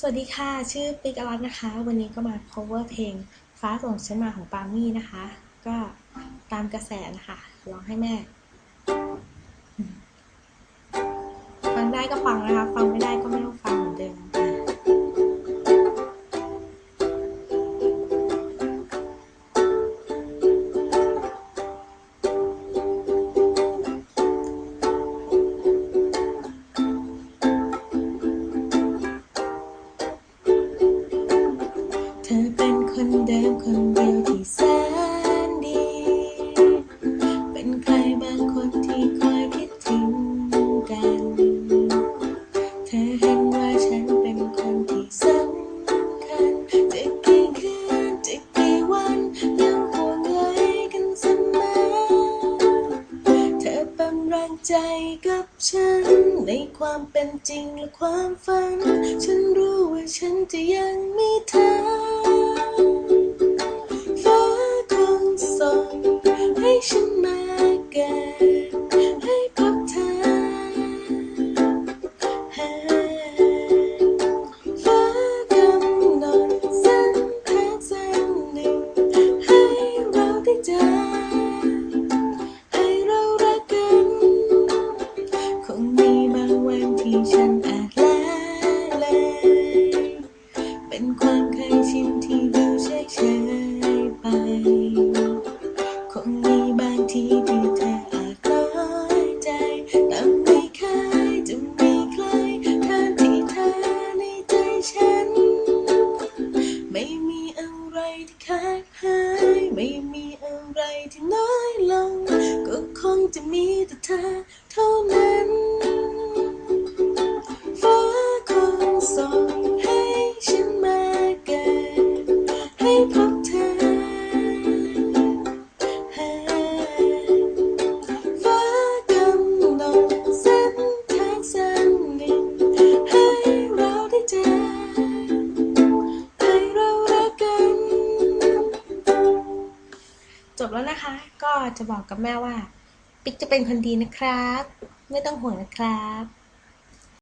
สวัสดีค่ะ ชื่อปิกอรัตน์นะคะ วันนี้ก็มา cover เพลง ฟ้าส่งฉันมาของปามี่นะคะ ก็ตามกระแสนะคะร้องให้แม่ ฟังได้ก็ฟังนะคะ ฟังไม่ เป็นคนเดิมคนเดียวที่แสนดี เป็นใครบางคนที่คอยคิดถึงกัน เธอเห็นว่าฉันเป็นคนที่สำคัญ จะกี่คืนจะกี่วันยังห่วงใยกันเสมอ เธอเป็นแรงใจกับฉัน ในความเป็นจริงและความฝัน ฉันรู้ว่าฉันจะยัง บางทีที่เธออาจคล้อยใจแต่ไม่เคยจะมีใครแทนที่เธอในใจฉัน ไม่มีอะไรที่ขาดหาย ไม่มีอะไรที่น้อยลง ก็คงจะมีแต่เธอเท่านั้น บแล้วนะคะ ก็จะบอกกับแม่ว่า ปิ๊กจะเป็นคนดีนะครับ ไม่ต้องห่วงนะครับ